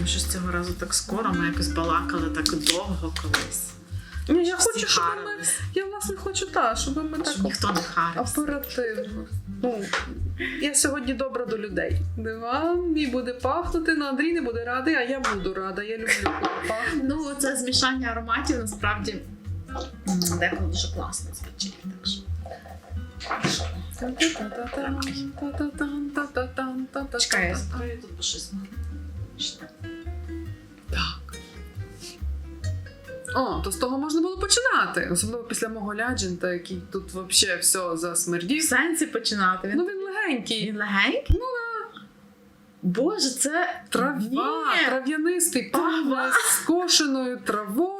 Ну, щось цього разу так скоро, ми якось балакали так довго колись. Ні, я Всі хочу, щоб ми. харились. Я власне хочу так, щоб ми так Щоб ніхто не харився. оперативно. Ну, я сьогодні добра до людей. Диван мій буде пахнути, на Андрій не буде радий, а я буду рада. Я люблю коли пахне. Ну, це змішання ароматів насправді м, деколи дуже класно звучить. Так що. Чекай, я тут бо щось. Так. О, то з того можна було починати. Особливо після мого ляджента, який тут взагалі все В сенсі починати. Він, Ну він легенький. він легенький? Ну, Боже, це Трава, трав'янистий, пахне скошеною травою.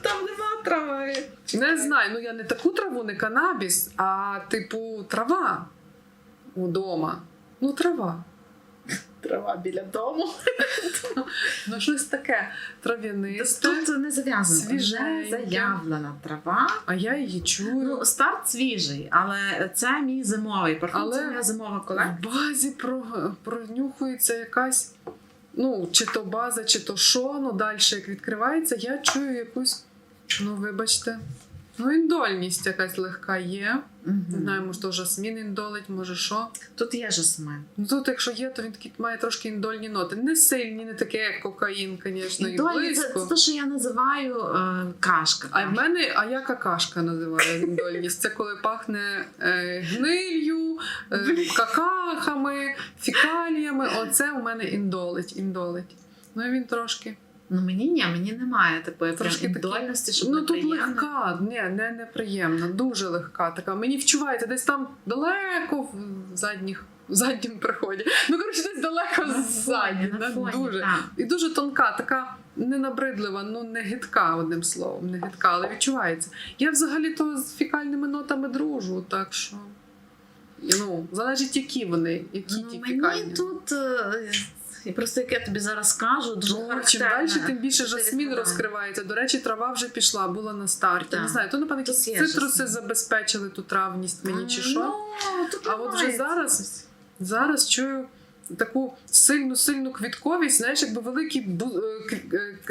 Там нема трави. Не знаю, ну я не таку траву, не канабіс, а типу трава удома. Ну, трава. Трава біля дому. Ну, щось таке трав'янисте. Тут не зав'язано. Вже свіженьке. заявлена трава. А я її чую. Ну, старт свіжий, але це мій зимовий парфум. Але- Це моя зимова колекція. В базі про, пронюхується якась, ну, чи то база, чи то що, ну далі як відкривається, я чую якусь, ну, вибачте, ну, індольність якась легка є. Мгм. Не знаю, може, то жасмін індолить, може що. Тут є жасмин. Ну тут, якщо є, то він такий має трошки індольні ноти. Не сильні, не таке, як кокаїн, звісно, і Індолі це, це те, що я називаю е, кашка. А в мене, а я какашка називаю індольність. Це коли пахне е, гнилью, е, какахами, фікаліями. Оце у мене індолить, індолить. Ну і він трошки. Ну мені ні, мені немає такої Трошки індольності, щоб ну тут легка, ні, не неприємна, дуже легка така. Мені вчувається десь там далеко в задніх. В задньому приході. Ну, коротше, десь далеко На ззаді. фоні, на фоні, дуже. так. І дуже тонка, така не набридлива, ну не гидка, одним словом, не гидка, але відчувається. Я взагалі то з фікальними нотами дружу, так що. Ну, залежить, які вони, які Ну, ті мені фікальні. тут. І просто як я тобі зараз скажу, дуже Ну, чим далі, тим більше жасмін розкривається. До речі, трава вже пішла, була на старті. Так. Не знаю, то напевно якісь цитруси жасмін. забезпечили ту травність мені чи що. Ну, тут А от вже зараз- Зараз чую таку сильну сильну квітковість, знаєш, якби великий бу... е,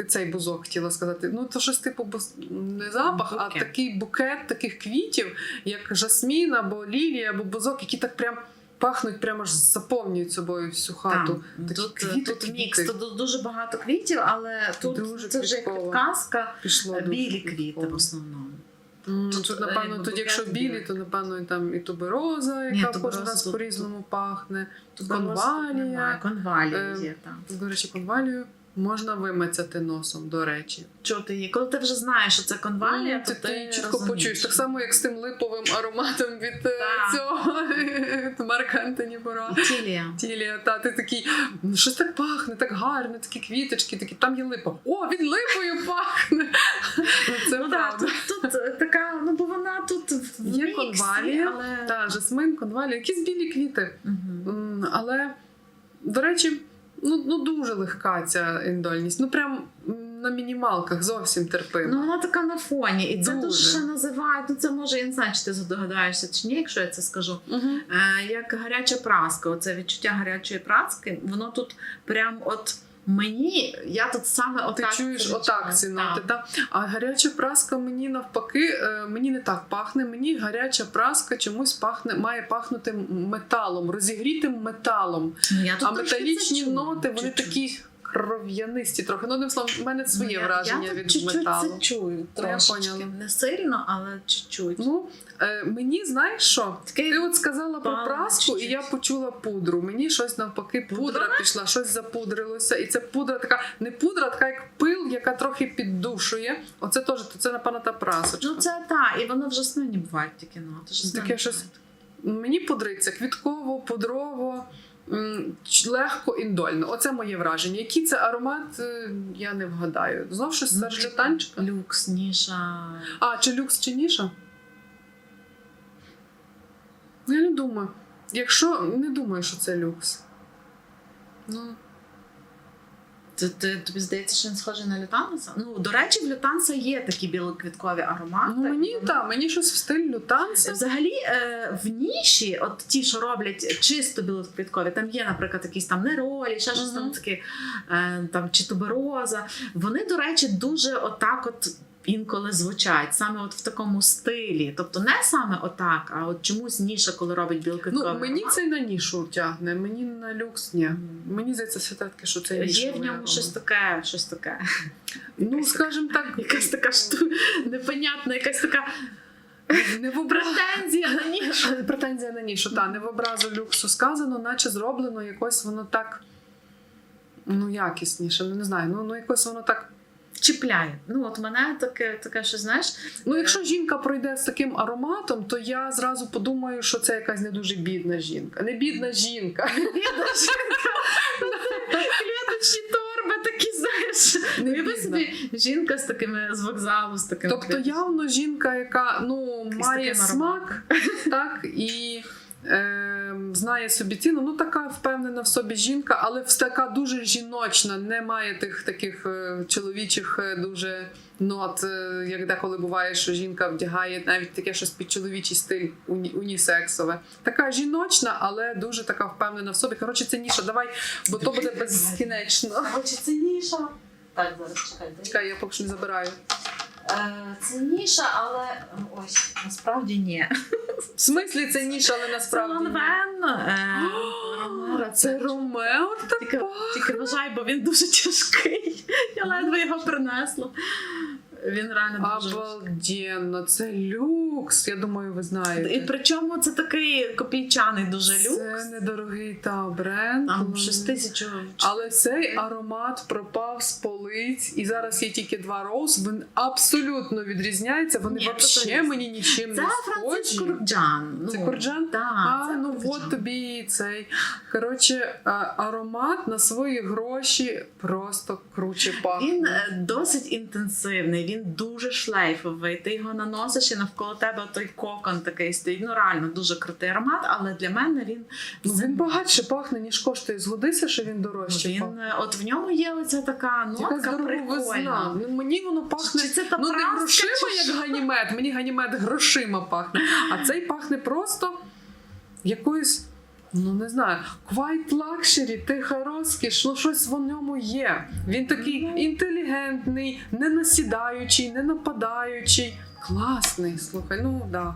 е, цей бузок хотіла сказати. Ну, то щось типу буз... не запах, а такий букет таких квітів, як жасмін або лілія, або бузок, які так прям пахнуть, прямо ж заповнюють собою всю хату. Так, тут, квіти, тут мікс, тут дуже багато квітів, але тут Дуже це вже як квітково. казка, Пішло е, білі квіти в основному. М, Тут, Тут, е, напевно, тут, тоді, якщо білі, то напевно там і тубероза, яка Ні, кожен раз по-різному пахне. Тут немає, Конвалія. Конвалія Е, є там. До речі, конвалію можна вимацяти носом, до речі. Чути її. Коли ти вже знаєш, що це конвалія, Ну, то ти, ти, чітко розумієш. почуєш. Так само, як з тим липовим ароматом від е, Так. цього від Марка Антоні Бора. Тілія. Тілія, та ти такий, «Ну, щось так пахне, так гарно, такі квіточки, такі, там є липа. О, він липою пахне. Ну, Це Ну правда. тут, тут е, така, ну бо вона тут в Є міксі, конвалія, але... Та, жасмин, конвалія, якісь білі квіти. М, Але, до речі, ну, ну дуже легка ця індольність. Ну прям на мінімалках зовсім терпима. Ну вона така на фоні. І це Дуже. тут ще називають, ну це може я не знаю, чи ти здогадаєшся чи ні, якщо я це скажу. Угу. Е, як гаряча праска, оце відчуття гарячої праски, воно тут прям от мені, я тут саме Ти чуєш отак відчуваю. ці ноти. Так. Та? А гаряча праска мені навпаки, е, мені не так пахне. Мені гаряча праска чомусь пахне, має пахнути металом, розігрітим металом. Ну, я а металічні ноти, вони такі кров'янисті трохи. Ну, одним словом, в мене своє Ну, я- враження я від чуть-чуть металу. це чую Ну, трошечки. Не сильно, але чуть-чуть. Ну, е, мені знаєш що? Такий Ти от сказала про праску, і чуть-чуть. я почула пудру. Мені щось навпаки, пудра Пудра? пішла, щось запудрилося. І це пудра така, не пудра, така як пил, яка трохи піддушує. Оце теж це, напевно, та прасочка. Ну це так, і воно вже бувають такі ноти. жасмин Таке щось. Мені пудриться квітково, пудрово, легко індольно. Оце моє враження. Який це аромат, е, я не вгадаю. Знов щось Ну, з Люкс, ніша. А, чи люкс, чи ніша? Ну, Я не думаю. Якщо не думаю, що це люкс. Ну, Ти, ти, тобі здається, що він схожий на лютанса? Ну, до речі, в лютанса є такі білоквіткові аромати. Ну, мені Вони- так, мені щось в стиль лютанса. Взагалі, е, в ніші, от ті, що роблять чисто білоквіткові, там є, наприклад, якісь там неролі, ще щось там Мгм. таке, е, там чи тубероза. Вони, до речі, дуже отак от. Інколи звучать саме от в такому стилі, тобто не саме отак, а от чомусь ніша, коли робить білоквіткові. Ну, мені це на нішу тягне, мені на люкс ні. Мені здається, все таки, що це є нішовий в ньому щось таке, щось таке. Ну, скажімо так, Якась така шту... непонятна, якась така не в претензія на нішу. Претензія на нішу, та не в образу люксу сказано, наче зроблено якось воно так. Ну, якісніше, ну не знаю, ну, ну якось воно так. Чіпляє. Ну, от мене таке, таке, що знаєш, Ну, якщо жінка пройде з таким ароматом, то я зразу подумаю, що це якась не дуже бідна жінка. Не бідна жінка. Бідна жінка. Клеточні торби такі, знаєш. Не собі жінка з такими з вокзалу, з такими. Тобто явно жінка, яка ну, має смак, так, і е, знає собі ціну. Ну, така впевнена в собі жінка, але така дуже жіночна, не має тих таких е, чоловічих е, дуже нот, е, як деколи буває, що жінка вдягає навіть таке щось під чоловічий стиль уні, унісексове. Така жіночна, але дуже така впевнена в собі. Коротше, це ніша, давай, бо то буде безкінечно. Хочеться ніша. Так, зараз чекайте. Чекай, я поки що не забираю. Е, Це ніша, але ось насправді ні. В смислі це ніша, але насправді. ні. Ланвен. е, Це Ромео тільки вважай, бо він дуже тяжкий. Я ледве його принесла. Він реально дуже. Обалденно, це люкс. Я думаю, ви знаєте. І причому це такий копійчаний дуже люкс. Це недорогий та бренд. Там Ну, 6 тисяч. Але цей аромат пропав з полиць, і зараз є тільки два роуз. Він абсолютно відрізняється. Вони взагалі мені нічим Це не схожі. Курджан. Це Ну, Курджан? Так, А, це ну Курджан. от тобі і цей. Коротше, аромат на свої гроші просто круче пахне. Він е, досить інтенсивний, він дуже шлейфовий. Ти його наносиш і навколо тебе той кокон такий стоїть. Ну реально дуже крутий аромат, але для мене він Ну, він багатше пахне, ніж коштує. Згодися, що він дорожче він пахне. е, от в ньому є оця така нотка прикольна. Ну, Мені воно пахне. Чи це та Ну, не праска, грошима, чи як що? ганімед. Мені ганімед грошима пахне. А цей пахне просто якоюсь. Ну не знаю, quite luxury, тиха розкіш, ну щось в ньому є. Він такий інтелігентний, не насідаючий, не нападаючий. Класний, слухай, ну да.